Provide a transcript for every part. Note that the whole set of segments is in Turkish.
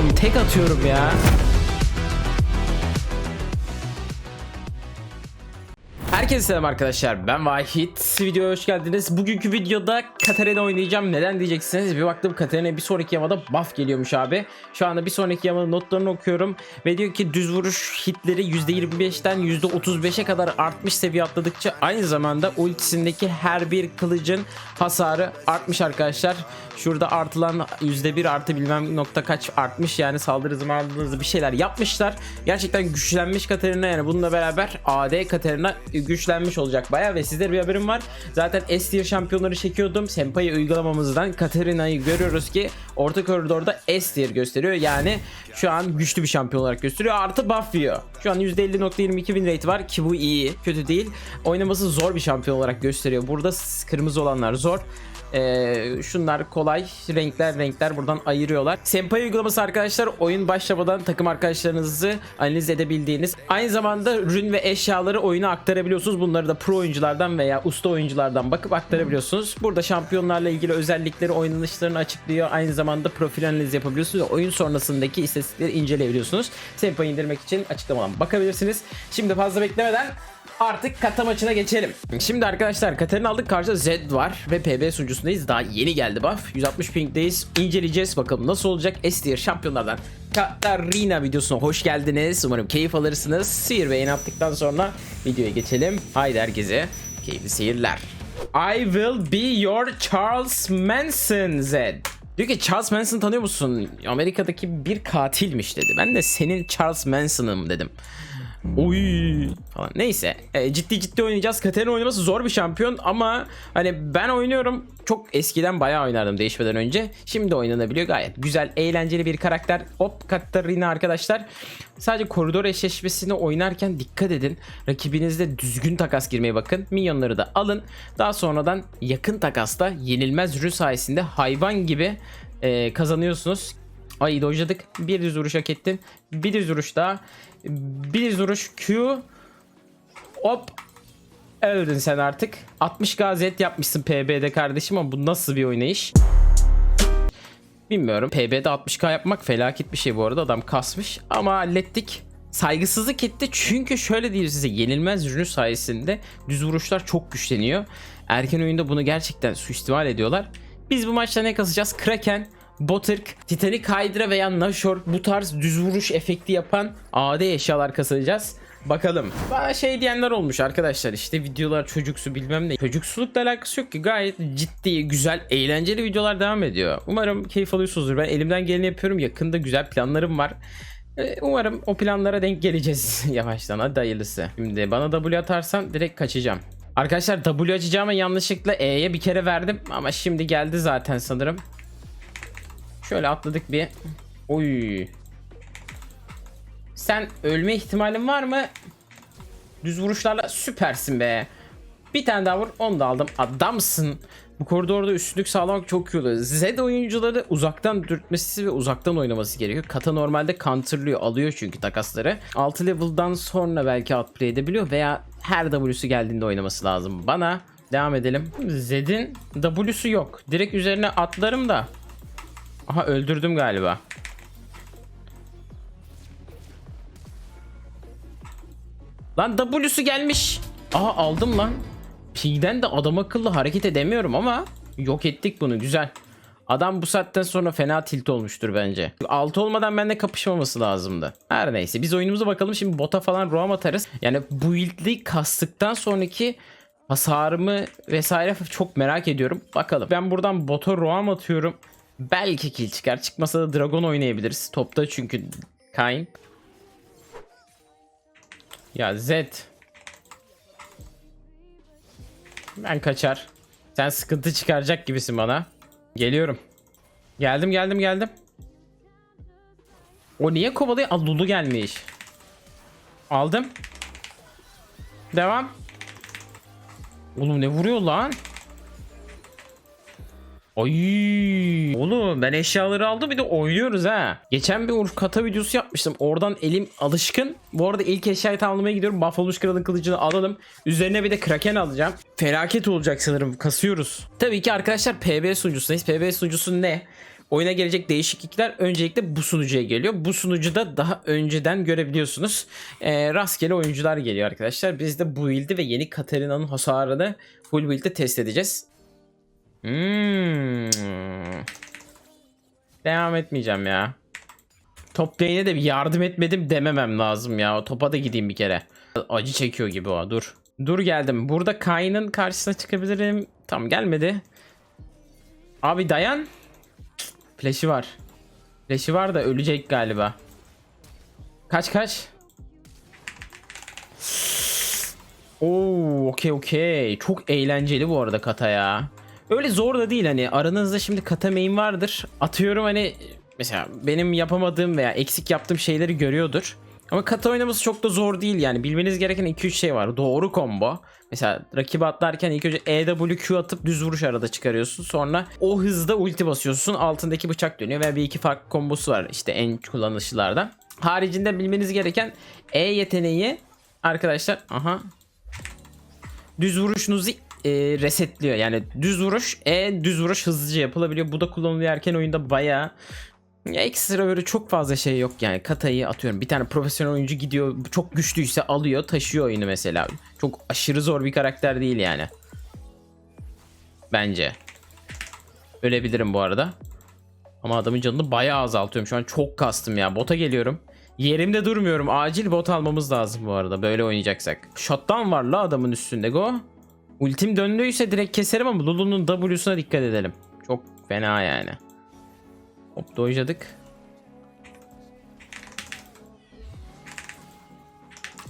vuramıyorum. Tek atıyorum ya. Herkese selam arkadaşlar. Ben Vahit. Videoya hoş geldiniz. Bugünkü videoda Katarina oynayacağım. Neden diyeceksiniz? Bir baktım Katarina bir sonraki yamada buff geliyormuş abi. Şu anda bir sonraki yamanın notlarını okuyorum ve diyor ki düz vuruş hitleri %25'ten %35'e kadar artmış seviye atladıkça aynı zamanda ultisindeki her bir kılıcın hasarı artmış arkadaşlar. Şurada artılan %1 artı bilmem nokta kaç artmış. Yani saldırı hızı bir şeyler yapmışlar. Gerçekten güçlenmiş Katarina. Yani bununla beraber AD Katarina güçlenmiş olacak baya ve sizlere bir haberim var. Zaten S tier şampiyonları çekiyordum. Senpai uygulamamızdan Katarina'yı görüyoruz ki orta koridorda S tier gösteriyor. Yani şu an güçlü bir şampiyon olarak gösteriyor. Artı buff yiyor. Şu an %50.22 win rate var ki bu iyi. Kötü değil. Oynaması zor bir şampiyon olarak gösteriyor. Burada kırmızı olanlar zor. Ee, şunlar kolay renkler renkler buradan ayırıyorlar. Senpai uygulaması arkadaşlar oyun başlamadan takım arkadaşlarınızı analiz edebildiğiniz aynı zamanda ürün ve eşyaları oyuna aktarabiliyorsunuz. Bunları da pro oyunculardan veya usta oyunculardan bakıp aktarabiliyorsunuz. Burada şampiyonlarla ilgili özellikleri oynanışlarını açıklıyor. Aynı zamanda profil analiz yapabiliyorsunuz oyun sonrasındaki istatistikleri inceleyebiliyorsunuz. Senpai indirmek için açıklamadan bakabilirsiniz. Şimdi fazla beklemeden Artık kata maçına geçelim. Şimdi arkadaşlar Katarina aldık karşıda Zed var ve PB sunucusundayız. Daha yeni geldi buff. 160 pingdeyiz. İnceleyeceğiz bakalım nasıl olacak. S tier şampiyonlardan Katarina videosuna hoş geldiniz. Umarım keyif alırsınız. Sihir beğeni yaptıktan sonra videoya geçelim. Haydi herkese keyifli seyirler. I will be your Charles Manson Zed. Diyor ki Charles Manson tanıyor musun? Amerika'daki bir katilmiş dedi. Ben de senin Charles Manson'ım dedim. Oy falan. Neyse e, ciddi ciddi oynayacağız. Katarina oynaması zor bir şampiyon ama hani ben oynuyorum. Çok eskiden bayağı oynardım değişmeden önce. Şimdi oynanabiliyor gayet. Güzel, eğlenceli bir karakter. Hop Katarina arkadaşlar. Sadece koridor eşleşmesini oynarken dikkat edin. Rakibinizde düzgün takas girmeye bakın. Minyonları da alın. Daha sonradan yakın takasta yenilmez ürün sayesinde hayvan gibi e, kazanıyorsunuz. Ay dojladık. Bir düz vuruş hak ettin. Bir düz vuruş daha. Bir düz vuruş Q. Hop. Öldün sen artık. 60 gazet yapmışsın PB'de kardeşim ama bu nasıl bir oynayış? Bilmiyorum. PB'de 60k yapmak felaket bir şey bu arada. Adam kasmış ama hallettik. Saygısızlık etti çünkü şöyle diyeyim size yenilmez ürünü sayesinde düz vuruşlar çok güçleniyor. Erken oyunda bunu gerçekten suistimal ediyorlar. Biz bu maçta ne kasacağız? Kraken, Botırk, Titanic Hydra veya Nashor bu tarz düz vuruş efekti yapan AD eşyalar kasacağız. Bakalım. Bana şey diyenler olmuş arkadaşlar işte videolar çocuksu bilmem ne. Çocuksulukla alakası yok ki gayet ciddi, güzel, eğlenceli videolar devam ediyor. Umarım keyif alıyorsunuzdur. Ben elimden geleni yapıyorum. Yakında güzel planlarım var. Ee, Umarım o planlara denk geleceğiz yavaştan. Hadi hayırlısı. Şimdi bana W atarsan direkt kaçacağım. Arkadaşlar W açacağıma yanlışlıkla E'ye bir kere verdim ama şimdi geldi zaten sanırım. Şöyle atladık bir. Oy. Sen ölme ihtimalin var mı? Düz vuruşlarla süpersin be. Bir tane daha vur onu da aldım. Adamsın. Bu koridorda üstünlük sağlamak çok iyi oluyor. Z oyuncuları uzaktan dürtmesi ve uzaktan oynaması gerekiyor. Kata normalde counterlıyor alıyor çünkü takasları. 6 level'dan sonra belki outplay edebiliyor veya her W'su geldiğinde oynaması lazım. Bana devam edelim. Zed'in W'su yok. Direkt üzerine atlarım da. Aha öldürdüm galiba. Lan W'su gelmiş. Aha aldım lan. Ping'den de adam akıllı hareket edemiyorum ama yok ettik bunu güzel. Adam bu saatten sonra fena tilt olmuştur bence. 6 olmadan benimle kapışmaması lazımdı. Her neyse biz oyunumuza bakalım. Şimdi bota falan roam atarız. Yani bu build'i kastıktan sonraki hasarımı vesaire çok merak ediyorum. Bakalım. Ben buradan bota roam atıyorum. Belki kill çıkar. Çıkmasa da dragon oynayabiliriz. Topta çünkü Kayn. Ya Zed. Ben kaçar. Sen sıkıntı çıkaracak gibisin bana. Geliyorum. Geldim geldim geldim. O niye kovalıyor? Aa, Lulu gelmiş. Aldım. Devam. Oğlum ne vuruyor lan? Ay oğlum ben eşyaları aldım bir de oynuyoruz ha. Geçen bir Urf kata videosu yapmıştım. Oradan elim alışkın. Bu arada ilk eşyayı tamamlamaya gidiyorum. Buffalo'ş kralın kılıcını alalım. Üzerine bir de kraken alacağım. Felaket olacak sanırım. Kasıyoruz. Tabii ki arkadaşlar PB sunucusundayız. PB sunucusu ne? oyuna gelecek değişiklikler öncelikle bu sunucuya geliyor. Bu sunucuda daha önceden görebiliyorsunuz. Ee, rastgele oyuncular geliyor arkadaşlar. Biz de bu build'i ve yeni Katarina'nın hasarını full build'de test edeceğiz. Hmm. Devam etmeyeceğim ya. Top lane'e de bir yardım etmedim dememem lazım ya. O topa da gideyim bir kere. Acı çekiyor gibi o. Dur. Dur geldim. Burada Kayn'ın karşısına çıkabilirim. Tam gelmedi. Abi dayan. Flash'i var. Flash'i var da ölecek galiba. Kaç kaç. Oo, okey okey. Çok eğlenceli bu arada kata ya. Öyle zor da değil hani aranızda şimdi kata main vardır. Atıyorum hani mesela benim yapamadığım veya eksik yaptığım şeyleri görüyordur. Ama kata oynaması çok da zor değil yani. Bilmeniz gereken 2-3 şey var. Doğru combo. Mesela rakibi atlarken ilk önce EWQ atıp düz vuruş arada çıkarıyorsun. Sonra o hızda ulti basıyorsun. Altındaki bıçak dönüyor ve bir iki farklı kombosu var işte en kullanışlılardan. Haricinde bilmeniz gereken E yeteneği arkadaşlar aha düz vuruşunuzu e, resetliyor. Yani düz vuruş, e düz vuruş hızlıca yapılabiliyor. Bu da kullanılıyor erken oyunda bayağı ya ekstra böyle çok fazla şey yok yani. Katayı atıyorum. Bir tane profesyonel oyuncu gidiyor çok güçlüyse alıyor taşıyor oyunu mesela. Çok aşırı zor bir karakter değil yani. Bence. Ölebilirim bu arada. Ama adamın canını bayağı azaltıyorum. Şu an çok kastım ya. Bota geliyorum. Yerimde durmuyorum. Acil bot almamız lazım bu arada. Böyle oynayacaksak. Shotdown var la adamın üstünde. Go ultim döndüyse direkt keserim ama Lulu'nun W'suna dikkat edelim çok fena yani Hop dojladık.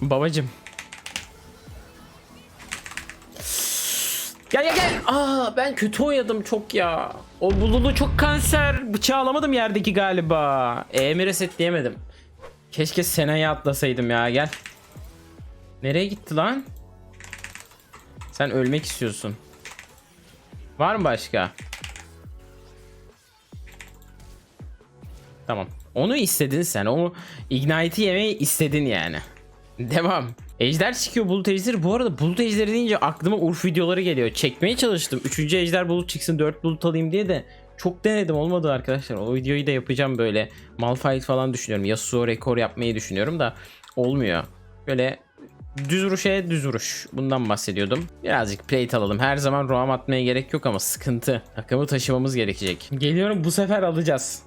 Babacım. Gel gel gel. Aa ben kötü oynadım çok ya. O bululu çok kanser. Bıçağı alamadım yerdeki galiba. E'mi resetleyemedim. Keşke Sena'ya atlasaydım ya gel. Nereye gitti lan? Sen ölmek istiyorsun. Var mı başka? Tamam. Onu istedin sen. O Ignite'i yemeyi istedin yani. Devam. Ejder çıkıyor bulut ejderi. Bu arada bulut ejderi deyince aklıma Urf videoları geliyor. Çekmeye çalıştım. Üçüncü ejder bulut çıksın 4 bulut alayım diye de çok denedim olmadı arkadaşlar. O videoyu da yapacağım böyle. Malphite falan düşünüyorum. Yasuo rekor yapmayı düşünüyorum da olmuyor. Böyle düz vuruşa düz vuruş. Bundan bahsediyordum. Birazcık plate alalım. Her zaman roam atmaya gerek yok ama sıkıntı. Takımı taşımamız gerekecek. Geliyorum bu sefer alacağız.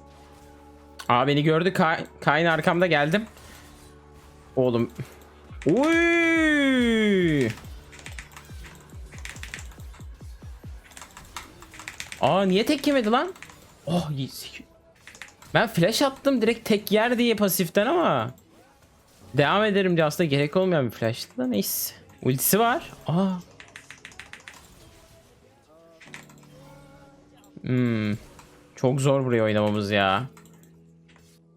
Aa beni gördü. Ka Kayn arkamda geldim. Oğlum. Uy! Aa niye tek yemedi lan? Oh Ben flash attım direkt tek yer diye pasiften ama devam ederim diye aslında gerek olmayan bir flash'tı da neyse. Ultisi var. Aa. Hmm. Çok zor buraya oynamamız ya.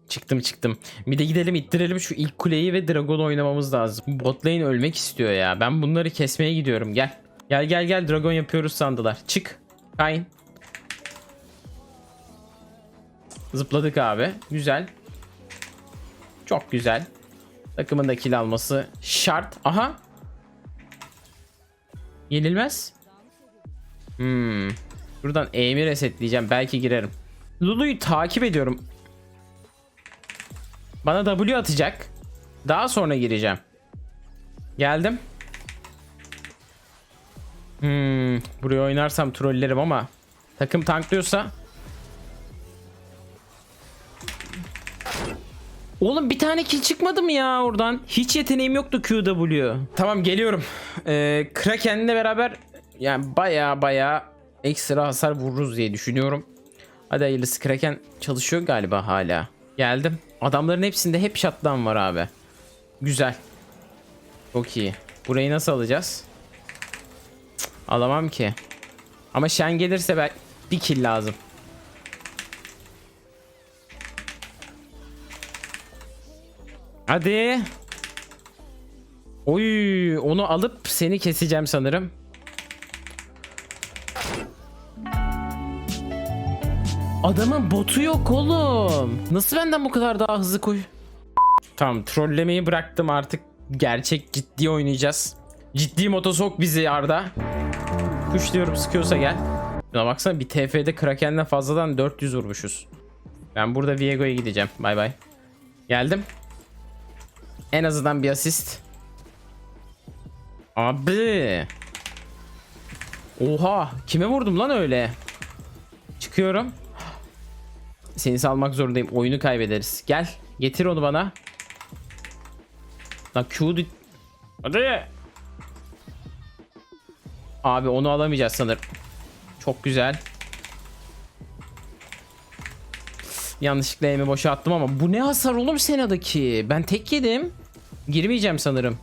Çıktım çıktım. Bir de gidelim ittirelim şu ilk kuleyi ve Dragon oynamamız lazım. Bot lane ölmek istiyor ya. Ben bunları kesmeye gidiyorum. Gel. Gel gel gel Dragon yapıyoruz sandılar. Çık. Kayn. Zıpladık abi. Güzel. Çok güzel. Takımın da kill alması şart. Aha. Yenilmez. Hmm. Buradan aim'i resetleyeceğim. Belki girerim. Lulu'yu takip ediyorum. Bana W atacak. Daha sonra gireceğim. Geldim. Hmm, buraya oynarsam trollerim ama takım tanklıyorsa Oğlum bir tane kill çıkmadı mı ya oradan? Hiç yeteneğim yoktu QW. Tamam geliyorum. Ee, Kraken'le beraber yani baya baya ekstra hasar vururuz diye düşünüyorum. Hadi hayırlısı Kraken çalışıyor galiba hala. Geldim. Adamların hepsinde hep shutdown var abi. Güzel. Çok iyi. Burayı nasıl alacağız? Cık, alamam ki. Ama Shen gelirse ben bir kill lazım. Hadi. Oy, onu alıp seni keseceğim sanırım. Adamın botu yok oğlum. Nasıl benden bu kadar daha hızlı koy? Tamam trollemeyi bıraktım artık. Gerçek ciddi oynayacağız. Ciddi moto sok bizi Arda. Kuş diyorum sıkıyorsa gel. Buna baksana bir TF'de Kraken'den fazladan 400 vurmuşuz. Ben burada Viego'ya gideceğim. Bay bay. Geldim. En azından bir asist. Abi. Oha. Kime vurdum lan öyle? Çıkıyorum. Seni salmak zorundayım. Oyunu kaybederiz. Gel. Getir onu bana. Lan Q di- Hadi. Abi onu alamayacağız sanırım. Çok güzel. Yanlışlıkla elimi boşa attım ama bu ne hasar oğlum Sena'daki? Ben tek yedim. Girmeyeceğim sanırım.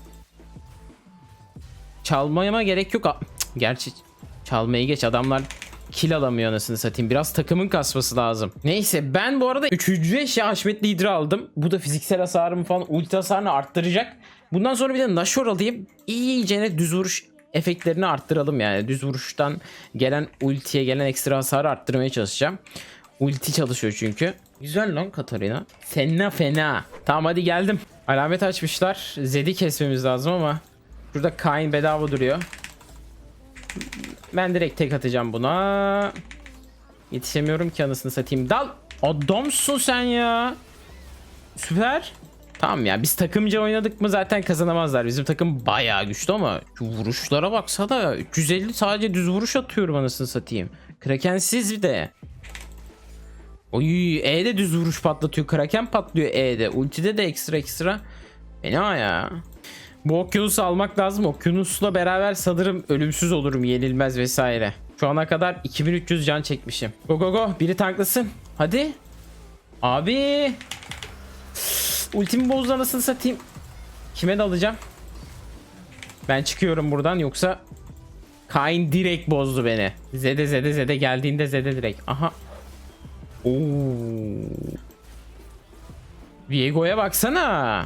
Çalmaya gerek yok. Gerçi çalmayı geç adamlar kill alamıyor anasını satayım. Biraz takımın kasması lazım. Neyse ben bu arada 3. eşya Haşmetli Hidra aldım. Bu da fiziksel hasarımı falan ulti hasarını arttıracak. Bundan sonra bir de Nashor alayım. İyicene düz vuruş efektlerini arttıralım yani. Düz vuruştan gelen ultiye gelen ekstra hasarı arttırmaya çalışacağım. Ulti çalışıyor çünkü. Güzel lan Katarina. Fena fena. Tamam hadi geldim. Alamet açmışlar. Zed'i kesmemiz lazım ama. Şurada Kain bedava duruyor. Ben direkt tek atacağım buna. Yetişemiyorum ki anasını satayım. Dal. Adamsın sen ya. Süper. Tamam ya biz takımca oynadık mı zaten kazanamazlar. Bizim takım bayağı güçlü ama şu vuruşlara baksa da 350 sadece düz vuruş atıyorum anasını satayım. Krakensiz bir de. Oy E'de düz vuruş patlatıyor. Kraken patlıyor E'de. Ultide de ekstra ekstra. Fena ya. Bu okyanusu almak lazım. Okyanusla beraber sanırım ölümsüz olurum. Yenilmez vesaire. Şu ana kadar 2300 can çekmişim. Go go go. Biri tanklasın. Hadi. Abi. Ultimi bozdu anasını satayım. Kime dalacağım? Ben çıkıyorum buradan yoksa Kain direkt bozdu beni. Zede zede zede geldiğinde zede direkt. Aha. Oo. Viego'ya baksana.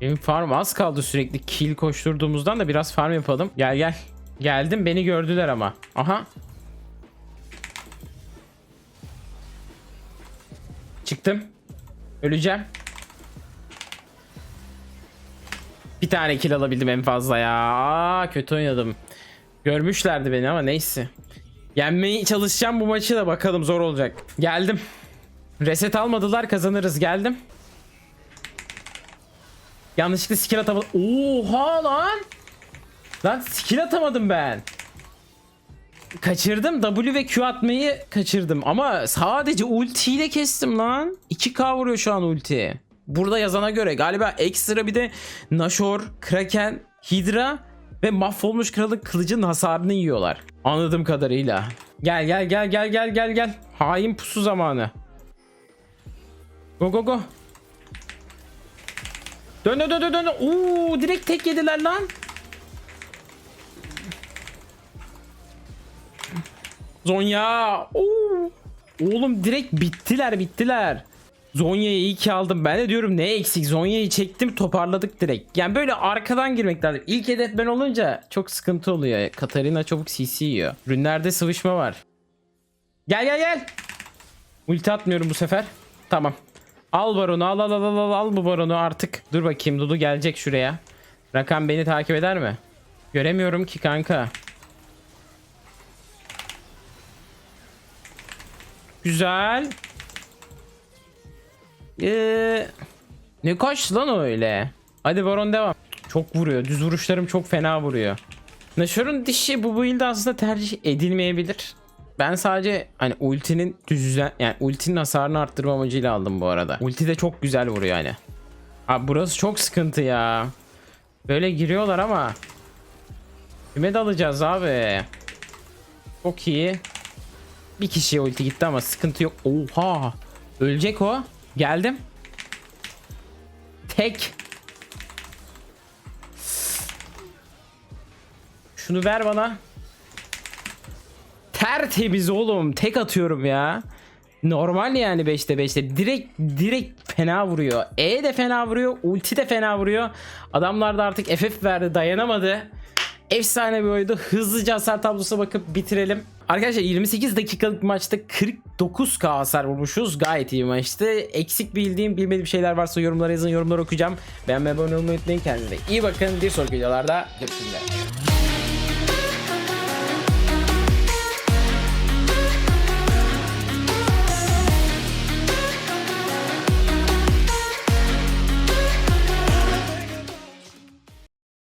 Benim farm az kaldı sürekli kill koşturduğumuzdan da biraz farm yapalım. Gel gel. Geldim beni gördüler ama. Aha. Çıktım. Öleceğim. Bir tane kill alabildim en fazla ya. Aa, kötü oynadım. Görmüşlerdi beni ama neyse. Yenmeye çalışacağım bu maçı da bakalım zor olacak. Geldim. Reset almadılar kazanırız geldim. Yanlışlıkla skill atamadım. Oha lan. Lan skill atamadım ben. Kaçırdım W ve Q atmayı kaçırdım ama sadece ultiyle kestim lan. 2K vuruyor şu an ulti. Burada yazana göre galiba ekstra bir de Nashor, Kraken, Hydra ve mahvolmuş kralın kılıcın hasarını yiyorlar. Anladığım kadarıyla. Gel gel gel gel gel gel gel. Hain pusu zamanı. Go go go. Dön dön dön dön. Oo direkt tek yediler lan. Zonya. Oo. Oğlum direkt bittiler bittiler. Zonya'yı iyi ki aldım. Ben de diyorum ne eksik. Zonya'yı çektim toparladık direkt. Yani böyle arkadan girmek lazım. İlk hedef ben olunca çok sıkıntı oluyor. Katarina çabuk CC yiyor. Rünlerde sıvışma var. Gel gel gel. Ulti atmıyorum bu sefer. Tamam. Al baronu al al al al al al bu baronu artık. Dur bakayım Dudu gelecek şuraya. Rakam beni takip eder mi? Göremiyorum ki kanka. Güzel. Ee, ne kaçtı lan öyle? Hadi baron devam. Çok vuruyor. Düz vuruşlarım çok fena vuruyor. Nashor'un dişi bu build aslında tercih edilmeyebilir. Ben sadece hani ultinin düzen yani ultinin hasarını arttırma amacıyla aldım bu arada. Ulti de çok güzel vuruyor hani. Abi burası çok sıkıntı ya. Böyle giriyorlar ama Kime dalacağız abi? Çok iyi. Bir kişiye ulti gitti ama sıkıntı yok. Oha! Ölecek o. Geldim. Tek. Şunu ver bana. Tertemiz oğlum. Tek atıyorum ya. Normal yani 5'te 5'te. Direkt direkt fena vuruyor. E de fena vuruyor. Ulti de fena vuruyor. Adamlar da artık FF verdi. Dayanamadı. Efsane bir oyundu. Hızlıca hasar tablosuna bakıp bitirelim. Arkadaşlar 28 dakikalık maçta 49k hasar vurmuşuz. Gayet iyi maçtı. Eksik bildiğim bilmediğim şeyler varsa yorumlara yazın. Yorumları okuyacağım. Beğenmeyi abone olmayı unutmayın. Kendinize iyi bakın. Bir sonraki videolarda görüşürüz.